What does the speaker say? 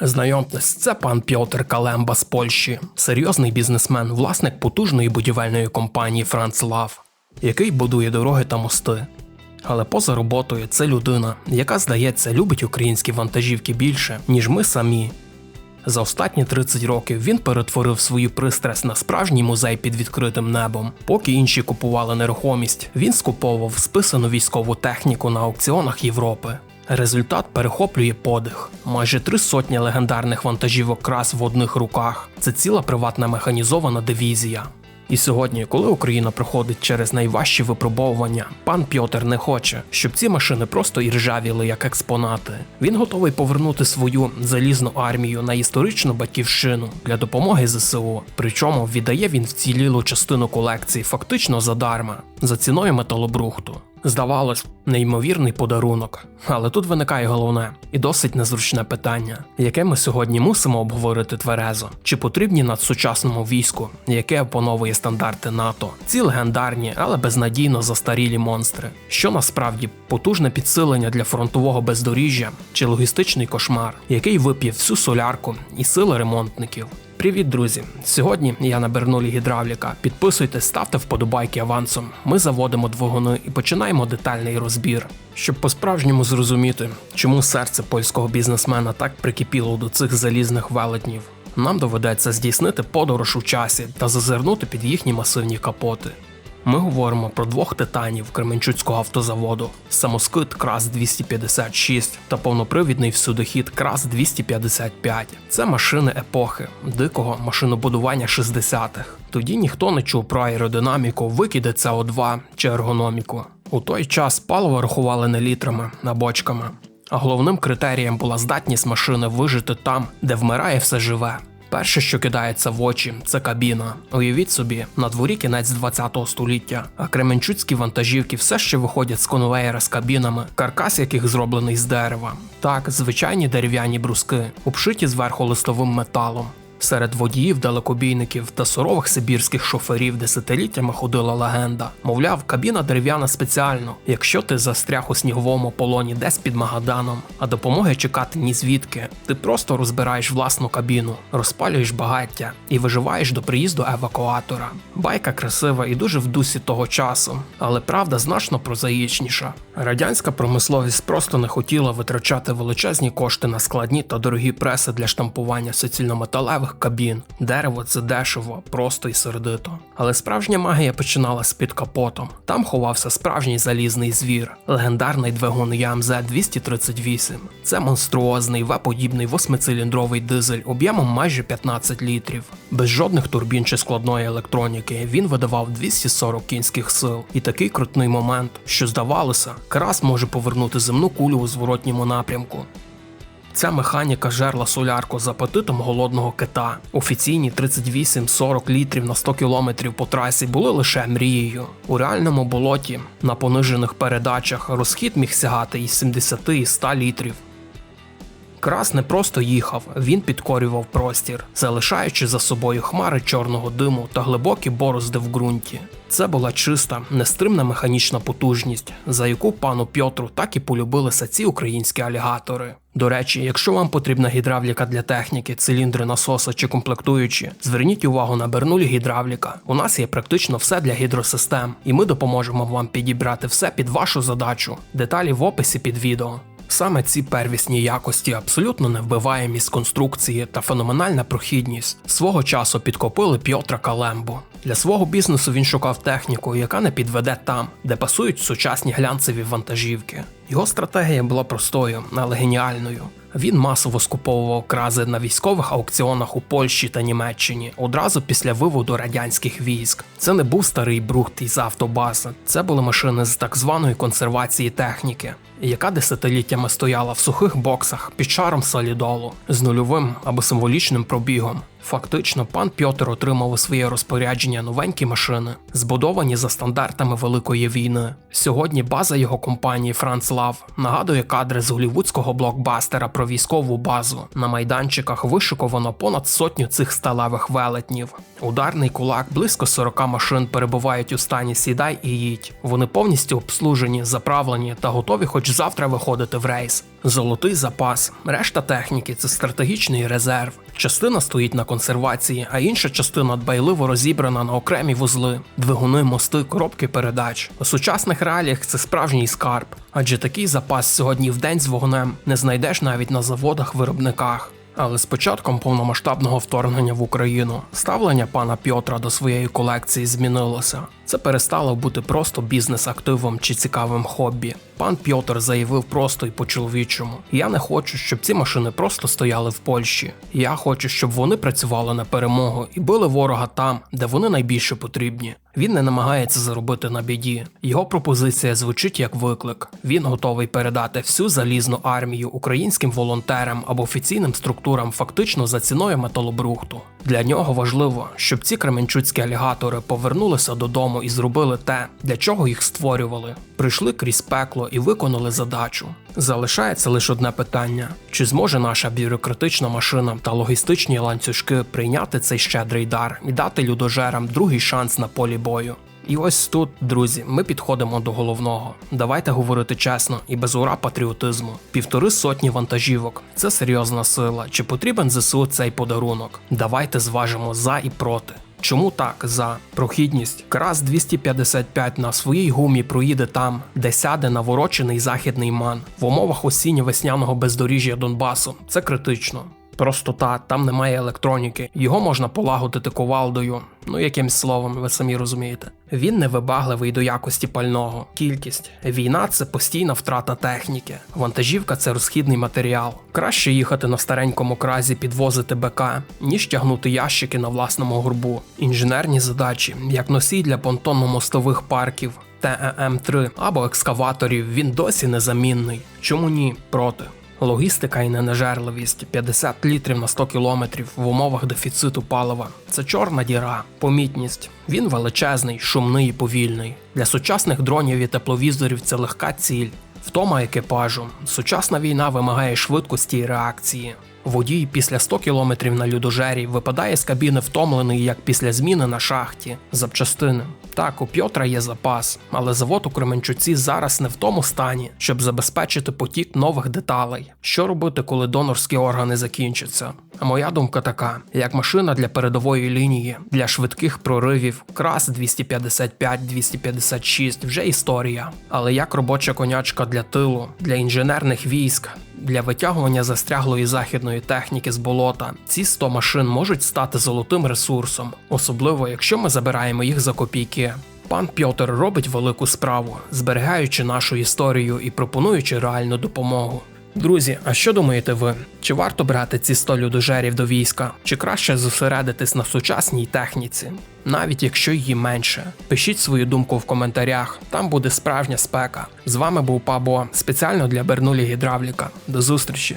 Знайомтесь, це пан Пьотр Калемба з Польщі, серйозний бізнесмен, власник потужної будівельної компанії Францлав, який будує дороги та мости. Але поза роботою це людина, яка, здається, любить українські вантажівки більше, ніж ми самі. За останні 30 років він перетворив свою пристрасть на справжній музей під відкритим небом. Поки інші купували нерухомість, він скуповував списану військову техніку на аукціонах Європи. Результат перехоплює подих. Майже три сотні легендарних вантажівок крас в одних руках. Це ціла приватна механізована дивізія. І сьогодні, коли Україна проходить через найважчі випробовування, пан Пьотер не хоче, щоб ці машини просто іржавіли як експонати. Він готовий повернути свою залізну армію на історичну батьківщину для допомоги ЗСУ. Причому віддає він вцілілу частину колекції фактично задарма, за ціною металобрухту. Здавалось, неймовірний подарунок. Але тут виникає головне і досить незручне питання, яке ми сьогодні мусимо обговорити тверезо. Чи потрібні надсучасному війську, яке опановує стандарти НАТО, ці легендарні, але безнадійно застарілі монстри, що насправді потужне підсилення для фронтового бездоріжжя чи логістичний кошмар, який вип'є всю солярку і сили ремонтників. Привіт, друзі! Сьогодні я на Бернулі гідравліка. Підписуйтесь, ставте вподобайки авансом. Ми заводимо двигуни і починаємо детальний розбір. Щоб по-справжньому зрозуміти, чому серце польського бізнесмена так прикипіло до цих залізних велетнів, нам доведеться здійснити подорож у часі та зазирнути під їхні масивні капоти. Ми говоримо про двох титанів Кременчуцького автозаводу: самоскид Крас 256 та повнопривідний всюдохід Крас 255. Це машини епохи, дикого машинобудування 60-х. Тоді ніхто не чув про аеродинаміку, викиди СО2 чи ергономіку. У той час паливо рахували не літрами, а бочками. А головним критерієм була здатність машини вижити там, де вмирає все живе. Перше, що кидається в очі, це кабіна. Уявіть собі, на дворі кінець 20 століття, а кременчуцькі вантажівки все ще виходять з конвеєра з кабінами, каркас яких зроблений з дерева. Так, звичайні дерев'яні бруски, обшиті зверху листовим металом. Серед водіїв, далекобійників та сурових сибірських шоферів десятиліттями ходила легенда. Мовляв, кабіна дерев'яна спеціально. Якщо ти застряг у сніговому полоні десь під Магаданом, а допомоги чекати ні звідки, ти просто розбираєш власну кабіну, розпалюєш багаття і виживаєш до приїзду евакуатора. Байка красива і дуже в дусі того часу, але правда значно прозаїчніша. Радянська промисловість просто не хотіла витрачати величезні кошти на складні та дорогі преси для штампування суцільнометалевих кабін. Дерево це дешево, просто і сердито. Але справжня магія починалася під капотом. Там ховався справжній залізний звір, легендарний двигун ЯМЗ 238. Це монструозний В-подібний восьмициліндровий дизель об'ємом майже 15 літрів. Без жодних турбін чи складної електроніки він видавав 240 кінських сил. І такий крутний момент, що здавалося, крас може повернути земну кулю у зворотньому напрямку. Ця механіка жерла солярку з апетитом голодного кита. Офіційні 38-40 літрів на 100 кілометрів по трасі були лише мрією. У реальному болоті на понижених передачах розхід міг сягати із 70 і 100 літрів. Крас не просто їхав, він підкорював простір, залишаючи за собою хмари чорного диму та глибокі борозди в ґрунті. Це була чиста, нестримна механічна потужність, за яку пану Пьотру так і полюбилися ці українські алігатори. До речі, якщо вам потрібна гідравліка для техніки, циліндри насоса чи комплектуючі, зверніть увагу на Бернулі гідравліка. У нас є практично все для гідросистем, і ми допоможемо вам підібрати все під вашу задачу. Деталі в описі під відео. Саме ці первісні якості абсолютно невбиваємість конструкції та феноменальна прохідність свого часу підкопили Пьотра Калембу. Для свого бізнесу він шукав техніку, яка не підведе там, де пасують сучасні глянцеві вантажівки. Його стратегія була простою, але геніальною. Він масово скуповував крази на військових аукціонах у Польщі та Німеччині одразу після виводу радянських військ. Це не був старий брухт із автобази, це були машини з так званої консервації техніки, яка десятиліттями стояла в сухих боксах під шаром солідолу з нульовим або символічним пробігом. Фактично, пан Пьотр отримав у своє розпорядження новенькі машини, збудовані за стандартами Великої війни. Сьогодні база його компанії Франц Лав нагадує кадри з голівудського блокбастера про військову базу. На майданчиках вишиковано понад сотню цих сталевих велетнів. Ударний кулак близько 40 машин перебувають у стані сідай і їдь. Вони повністю обслужені, заправлені та готові хоч завтра виходити в рейс. Золотий запас, решта техніки це стратегічний резерв. Частина стоїть на консервації, а інша частина дбайливо розібрана на окремі вузли, двигуни, мости, коробки передач. У сучасних реаліях це справжній скарб, адже такий запас сьогодні в день з вогнем не знайдеш навіть на заводах-виробниках. Але з початком повномасштабного вторгнення в Україну ставлення пана Пьотра до своєї колекції змінилося. Це перестало бути просто бізнес-активом чи цікавим хобі. Пан Пьотр заявив просто і по-чоловічому: я не хочу, щоб ці машини просто стояли в Польщі. Я хочу, щоб вони працювали на перемогу і били ворога там, де вони найбільше потрібні. Він не намагається заробити на біді. Його пропозиція звучить як виклик. Він готовий передати всю залізну армію українським волонтерам або офіційним структурам фактично за ціною металобрухту. Для нього важливо, щоб ці кременчуцькі алігатори повернулися додому і зробили те, для чого їх створювали. Прийшли крізь пекло і виконали задачу. Залишається лише одне питання: чи зможе наша бюрократична машина та логістичні ланцюжки прийняти цей щедрий дар і дати людожерам другий шанс на полі бою? І ось тут, друзі, ми підходимо до головного. Давайте говорити чесно і без ура патріотизму. Півтори сотні вантажівок це серйозна сила. Чи потрібен ЗСУ цей подарунок? Давайте зважимо за і проти. Чому так за прохідність? Крас 255 на своїй гумі проїде там, де сяде наворочений західний ман в умовах осінньо-весняного бездоріжжя Донбасу. Це критично. Простота, там немає електроніки, його можна полагодити ковалдою. Ну, якимсь словом, ви самі розумієте. Він невибагливий до якості пального. Кількість. Війна це постійна втрата техніки. Вантажівка це розхідний матеріал. Краще їхати на старенькому кразі підвозити БК, ніж тягнути ящики на власному горбу. Інженерні задачі, як носій для понтонно-мостових парків. ТЕМ-3 або екскаваторів він досі незамінний. Чому ні? Проти. Логістика і ненажерливість 50 літрів на 100 кілометрів в умовах дефіциту палива. Це чорна діра, помітність. Він величезний, шумний і повільний. Для сучасних дронів і тепловізорів це легка ціль. Втома екіпажу. Сучасна війна вимагає швидкості і реакції. Водій після 100 кілометрів на людожері випадає з кабіни втомлений, як після зміни на шахті. Запчастини. Так, у Пьотра є запас, але завод у Кременчуці зараз не в тому стані, щоб забезпечити потік нових деталей. Що робити, коли донорські органи закінчаться? А моя думка така: як машина для передової лінії, для швидких проривів, крас 255-256 вже історія. Але як робоча конячка для тилу, для інженерних військ, для витягування застряглої західної техніки з болота, ці 100 машин можуть стати золотим ресурсом, особливо якщо ми забираємо їх за копійки. Пан Пьотер робить велику справу, зберігаючи нашу історію і пропонуючи реальну допомогу. Друзі, а що думаєте ви? Чи варто брати ці 100 людожерів до війська? Чи краще зосередитись на сучасній техніці? Навіть якщо її менше. Пишіть свою думку в коментарях, там буде справжня спека. З вами був Пабо, спеціально для Бернулі Гідравліка. До зустрічі!